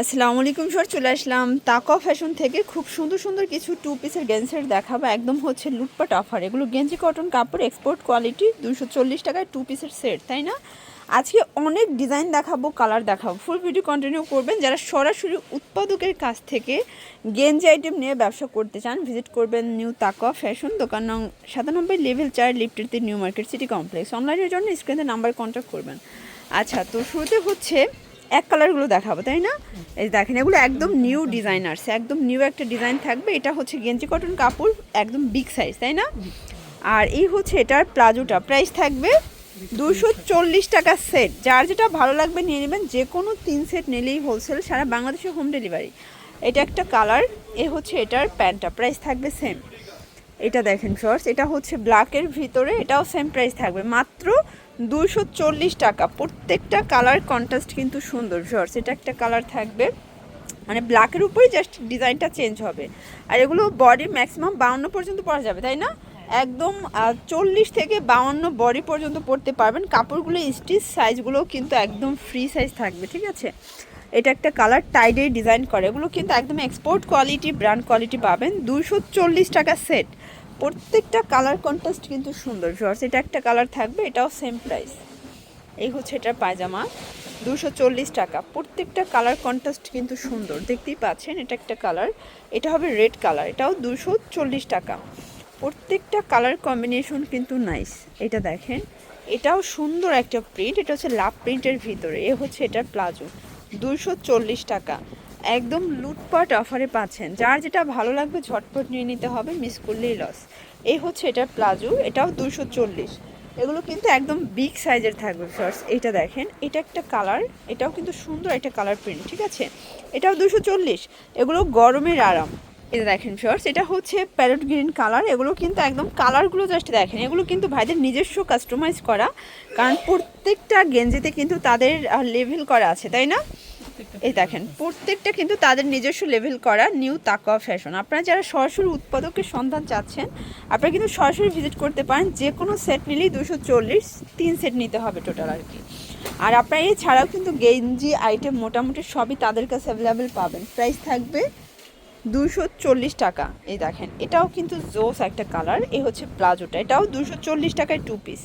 আসসালামু আলাইকুম স্যার চলে আসলাম তাকা ফ্যাশন থেকে। খুব সুন্দর সুন্দর কিছু টু পিসের গেঞ্জের দেখাবো। একদম হচ্ছে লুটপাট অফার এগুলো গেঞ্জি কটন কাপড় এক্সপোর্ট কোয়ালিটি দুশো চল্লিশ টাকায় টু পিসের সেট তাই না? আজকে অনেক ডিজাইন দেখাবো কালার দেখাবো। ফুল ভিডিও কন্টিনিউ করবেন। যারা সরাসরি উৎপাদকের কাছ থেকে গেঞ্জি আইটেম নিয়ে ব্যবসা করতে চান ভিজিট করবেন নিউ তাকা ফ্যাশন দোকান নং সাতানব্বই লেভেল চার লিফটের নিউ মার্কেট সিটি কমপ্লেক্স। অনলাইনের জন্য স্ক্রিনে নাম্বার কন্ট্যাক্ট করবেন। আচ্ছা তো শুরুতে হচ্ছে এক কালারগুলো দেখাবো, তাই না? এই দেখেন, এগুলো একদম নিউ ডিজাইনার্স একদম নিউ একটা ডিজাইন থাকবে। এটা হচ্ছে গেঞ্জি কটন কাপড়, একদম বিগ সাইজ তাই না? আর এই হচ্ছে এটার প্লাজোটা প্রাইস থাকবে দুশো চল্লিশ টাকা সেট যার যেটা ভালো লাগবে নিয়ে নেবেন, যে কোনো তিন সেট নিলেই হোলসেল সারা বাংলাদেশে হোম ডেলিভারি এটা একটা কালার এ হচ্ছে এটার প্যান্টটা প্রাইস থাকবে সেম এটা দেখেন শর্টস এটা হচ্ছে ব্ল্যাকের ভিতরে, এটাও সেম প্রাইস থাকবে। মাত্র দুশো চল্লিশ টাকা। প্রত্যেকটা কালার কন্ট্রাস্ট কিন্তু সুন্দর শর্টস এটা একটা কালার থাকবে। মানে ব্ল্যাকের উপরে জাস্ট ডিজাইনটা চেঞ্জ হবে। আর এগুলো বডি ম্যাক্সিমাম বাউন্ন পর্যন্ত পরা যাবে, তাই না? একদম চল্লিশ থেকে বাউন্ন বডি পর্যন্ত পরতে পারবেন। কাপড়গুলো স্টিচ সাইজগুলো কিন্তু একদম ফ্রি সাইজ থাকবে, ঠিক আছে? এটা একটা কালার টাইডে ডিজাইন করে। এগুলো কিন্তু একদম এক্সপোর্ট কোয়ালিটি ব্র্যান্ড কোয়ালিটি পাবেন। দুশো চল্লিশ টাকা সেট প্রত্যেকটা কালার কন্ট্রাস্ট কিন্তু সুন্দর। জর্স এটা একটা কালার থাকবে, এটাও সেম প্রাইস এই হচ্ছে এটার পায়জামা। দুশো চল্লিশ টাকা। প্রত্যেকটা কালার কন্ট্রাস্ট কিন্তু সুন্দর। দেখতেই পাচ্ছেন, এটা একটা কালার এটা হবে রেড কালার এটাও দুশো চল্লিশ টাকা। প্রত্যেকটা কালার কম্বিনেশন কিন্তু নাইস এটা দেখেন, এটাও সুন্দর একটা প্রিন্ট এটা হচ্ছে লাভ প্রিন্টের ভিতরে। এ হচ্ছে এটার প্লাজো। দুশো চল্লিশ টাকা। একদম লুটপাট অফারে পাচ্ছেন। যার যেটা ভালো লাগবে ঝটপট নিয়ে নিতে হবে, মিস করলেই লস এই হচ্ছে এটা প্লাজো, এটাও দুশো চল্লিশ। এগুলো কিন্তু একদম বিগ সাইজের থাকবে ফার্স এটা দেখেন। এটা একটা কালার এটাও কিন্তু সুন্দর একটা কালার প্রিন্ট ঠিক আছে? এটাও দুশো চল্লিশ, এগুলো গরমের আরাম। এটা দেখেন ফার্স্ট এটা হচ্ছে প্যারট গ্রিন কালার এগুলো কিন্তু একদম কালারগুলো জাস্ট দেখেন। এগুলো কিন্তু ভাইদের নিজস্ব কাস্টমাইজ করা কারণ প্রত্যেকটা গেঞ্জিতে কিন্তু তাদের লেভেল করা আছে তাই না? এই দেখেন প্রত্যেকটা কিন্তু তাদের নিজস্ব লেভেল করা নিউ তাকওয়া ফ্যাশন আপনারা যারা সরাসরি উৎপাদকের সন্ধান চাচ্ছেন আপনারা কিন্তু সরাসরি ভিজিট করতে পারেন যে কোনো সেট নিলেই দুশো চল্লিশ তিন সেট নিতে হবে টোটাল আর কি। আর আপনারা এছাড়াও কিন্তু গেঞ্জি আইটেম মোটামুটি সবই তাদের কাছে অ্যাভেলেবেল পাবেন। প্রাইস থাকবে দুশো চল্লিশ টাকা। এই দেখেন, এটাও কিন্তু জোস একটা কালার এই হচ্ছে প্লাজোটা। এটাও দুশো চল্লিশ টাকায় টু পিস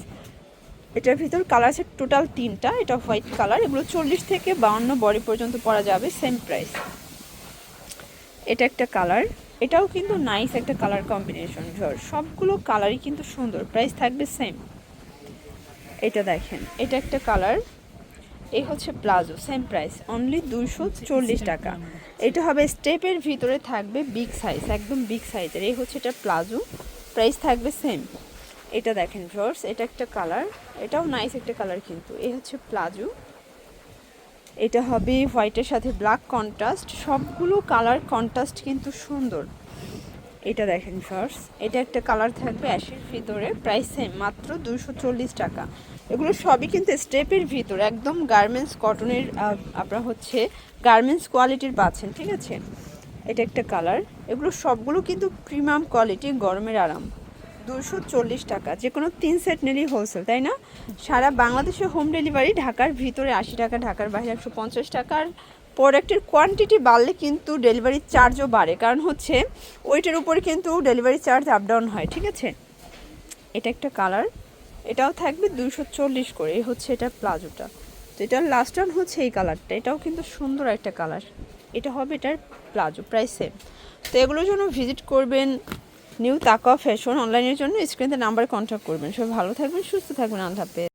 এটার ভিতর কালার আছে টোটাল তিনটা, এটা হোয়াইট কালার এগুলো চল্লিশ থেকে বাউন্ন বডি পর্যন্ত পরা যাবে সেম প্রাইস এটা একটা কালার এটাও কিন্তু নাইস একটা কালার কম্বিনেশন ঝড়। সবগুলো কালারই কিন্তু সুন্দর প্রাইস থাকবে সেম এটা দেখেন, এটা একটা কালার এই হচ্ছে প্লাজো সেম প্রাইস অনলি দুশো চল্লিশ টাকা। এটা হবে স্টেপের ভিতরে থাকবে বিগ সাইজ একদম বিগ সাইজের এই হচ্ছে এটা প্লাজো প্রাইস থাকবে সেম এটা দেখেন ফ্লোর্স এটা একটা কালার এটাও নাইস একটা কালার কিন্তু। এই হচ্ছে প্লাজো। এটা হবে হোয়াইটের সাথে ব্ল্যাক কন্ট্রাস্ট সবগুলো কালার কন্ট্রাস্ট কিন্তু সুন্দর। এটা দেখেন ফার্স এটা একটা কালার থাকবে অ্যাশের ভিতরে। প্রাইস সেম মাত্র দুশো চল্লিশ টাকা। এগুলো সবই কিন্তু স্টেপের ভিতরে। একদম গার্মেন্টস কটনের আপনার হচ্ছে গার্মেন্টস কোয়ালিটির পাচ্ছেন, ঠিক আছে? এটা একটা কালার এগুলো সবগুলো কিন্তু প্রিমিয়াম কোয়ালিটি গরমের আরাম। দুশো চল্লিশ টাকা। যে কোনো তিন সেট নিলেই হোলসেল তাই না? সারা বাংলাদেশে হোম ডেলিভারি ঢাকার ভিতরে আশি টাকা, ঢাকার বাইরে একশো পঞ্চাশ টাকার প্রোডাক্টের কোয়ান্টিটি বাড়লে কিন্তু ডেলিভারি চার্জও বাড়ে। কারণ হচ্ছে ওইটার উপরে কিন্তু ডেলিভারি চার্জ আপ ডাউন হয়, ঠিক আছে? এটা একটা কালার এটাও থাকবে দুশো চল্লিশ করে, এই হচ্ছে এটা প্লাজোটা। তো এটার লাস্ট ওয়ান হচ্ছে এই কালারটা এটাও কিন্তু সুন্দর একটা কালার এটা হবে এটার প্লাজো প্রাইস সেম তো এগুলোর জন্য ভিজিট করবেন নিউ তাকা ফ্যাশন অনলাইনের জন্য স্ক্রিনে নাম্বার কন্ট্যাক্ট করবেন। সবাই ভালো থাকবেন, সুস্থ থাকবেন, আল্লাহ